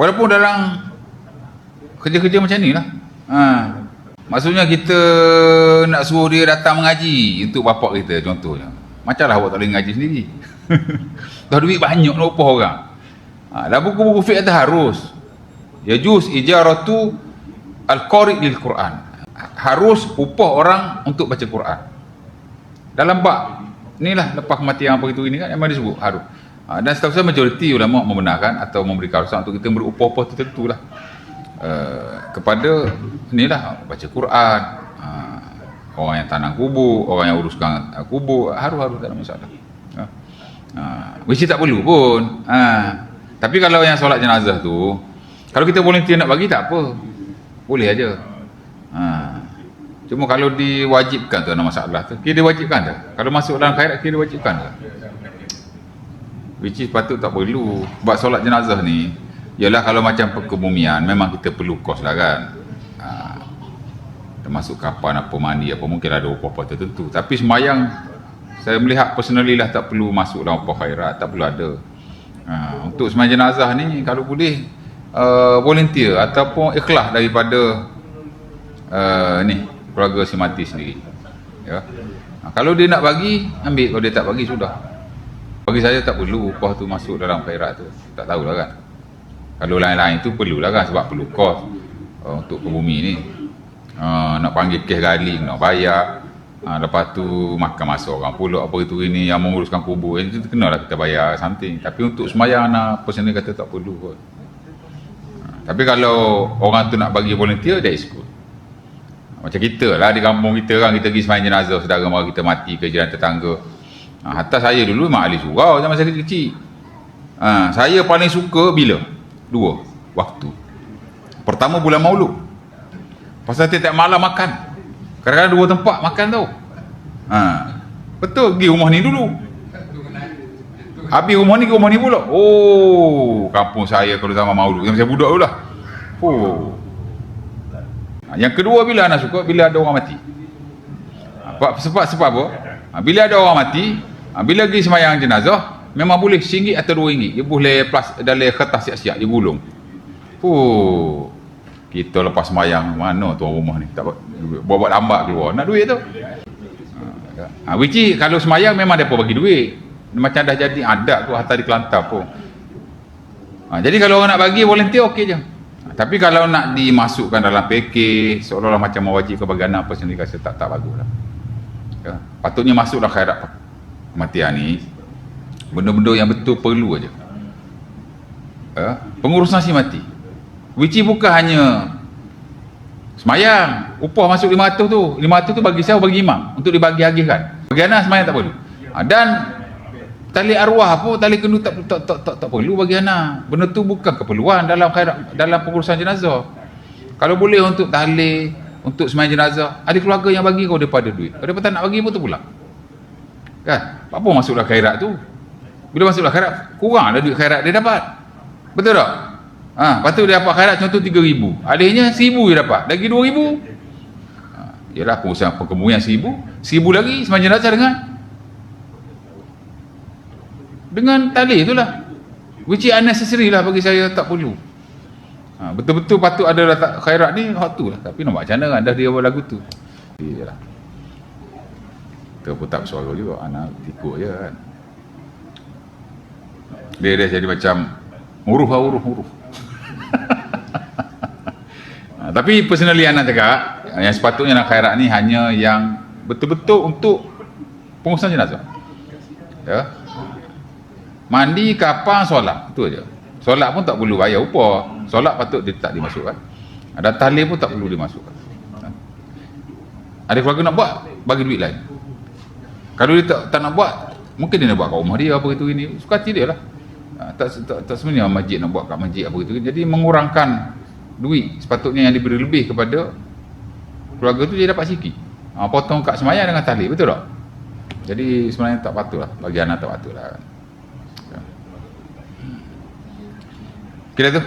Walaupun dalam kerja-kerja macam ni lah. Ha. Maksudnya kita nak suruh dia datang mengaji untuk bapak kita contohnya. Macam lah awak tak boleh mengaji sendiri. Dah duit banyak nak upah orang. Ha, dah buku-buku fiqh kata harus. Ya juz ijaratu al-qari lil Quran. Harus upah orang untuk baca Quran. Dalam bab inilah lepas kematian apa itu ini kan memang disebut harus. Ha, dan setahu saya majoriti ulama membenarkan atau memberi kawasan untuk kita beri upah-upah tertentu lah. Uh, kepada inilah baca Quran uh, orang yang tanam kubur orang yang uruskan uh, kubur harus-harus tak ada masalah. Uh, uh, which tak perlu pun. Uh, tapi kalau yang solat jenazah tu kalau kita volunteer nak bagi tak apa. Boleh aja. Uh, cuma kalau diwajibkan tu ada masalah tu. Kira diwajibkan tak? Kalau masuk dalam khairat kira diwajibkan tak which is patut tak perlu sebab solat jenazah ni Yalah kalau macam perkebumian memang kita perlu kos lah kan. Ha, termasuk kapan apa mandi apa mungkin ada upah-upah tertentu. Tapi semayang saya melihat personally lah tak perlu masuk dalam upah khairat, tak perlu ada. Ha, untuk semayang jenazah ni kalau boleh uh, volunteer ataupun ikhlas daripada uh, ni keluarga si mati sendiri. Ya. Ha, kalau dia nak bagi, ambil. Kalau dia tak bagi, sudah. Bagi saya tak perlu upah tu masuk dalam khairat tu. Tak tahulah kan. Kalau lain-lain tu perlulah kan sebab perlu kos uh, untuk ke bumi ni. Uh, nak panggil kes galing, nak bayar. Uh, lepas tu makan masa orang pula apa itu ini yang menguruskan kubur. Itu kena lah kita bayar something. Tapi untuk semayang nak personal kata tak perlu kot. Uh, tapi kalau orang tu nak bagi volunteer, that is good. Macam kita lah di kampung kita kan kita pergi semayang jenazah saudara mara kita mati ke jiran tetangga. Uh, hatta saya dulu memang ahli surau zaman saya kecil-kecil. Uh, saya paling suka bila? dua waktu. Pertama bulan maulud. Pasal tiap-tiap malam makan. Kadang-kadang dua tempat makan tau. Ha. betul pergi rumah ni dulu. Habis rumah ni ke rumah ni pula? Oh kampung saya kalau zaman maulud. Yang saya budak lah. Oh. Ha, yang kedua bila anak suka? Bila ada orang mati. Apa sebab sebab apa? Ha, bila ada orang mati ha, bila pergi semayang jenazah memang boleh RM1 atau RM2 dia boleh plus dalam kertas siap-siap dia gulung. Oh kita lepas mayang mana tuan rumah ni? Tak buat-buat lambat keluar. Nak duit tu? Ha, which is, kalau semayang memang mereka bagi duit. Macam dah jadi adat tu hantar di Kelantan pun. Ha, jadi kalau orang nak bagi volunteer okey je. Ha, tapi kalau nak dimasukkan dalam PK seolah-olah macam mewajibkan bagi anak apa sendiri rasa tak, tak bagus lah ya, patutnya masuk dalam khairat kematian ni benda-benda yang betul perlu aja. Uh, pengurusan si mati. Which bukan hanya semayang upah masuk 500 tu. 500 tu bagi saya bagi imam untuk dibagi agihkan. Bagi anak semayang tak perlu. Uh, dan tali arwah pun tali kendu tak, tak, tak, tak, tak perlu bagi anak. Benda tu bukan keperluan dalam dalam pengurusan jenazah. Kalau boleh untuk tali untuk semayang jenazah ada keluarga yang bagi kau daripada duit. Daripada tak nak bagi pun tu pula kan apa masuklah khairat tu bila masuk akhirat, kurang ada duit khairat dia dapat. Betul tak? Ha, lepas tu dia dapat khairat contoh 3,000. Alihnya 1,000 dia dapat. Lagi 2,000. Ha, yalah pengusaha perkebunan 1,000. 1,000 lagi semacam jenazah dengan dengan tali itulah. Which is unnecessary lah bagi saya tak perlu. Ha, betul-betul patut ada khairat ni hak tu lah. Tapi nak macam mana kan dah dia buat lagu tu. Iyalah. Kita pun tak bersuara juga. Anak ikut je kan. Dia dia jadi macam uruh lah uruh uruh ha, tapi personally anak cakap yang sepatutnya nak khairat ni hanya yang betul-betul untuk pengurusan jenazah. Ya. Mandi kapan solat. Itu aja solat pun tak perlu bayar upah solat patut dia tak dimasukkan. Ada tahlil pun tak perlu dimasukkan. Ha. ada keluarga nak buat bagi duit lain kalau dia tak, tak nak buat mungkin dia nak buat kat rumah dia apa itu ini suka hati dia lah Ah, tak, tak, tak sebenarnya masjid nak buat kat masjid apa itu. Jadi mengurangkan duit sepatutnya yang diberi lebih kepada keluarga tu dia dapat sikit. Ha, potong kat semayang dengan tahlil, betul tak? Jadi sebenarnya tak patut lah. Bagi anak tak patut lah. Kira tu.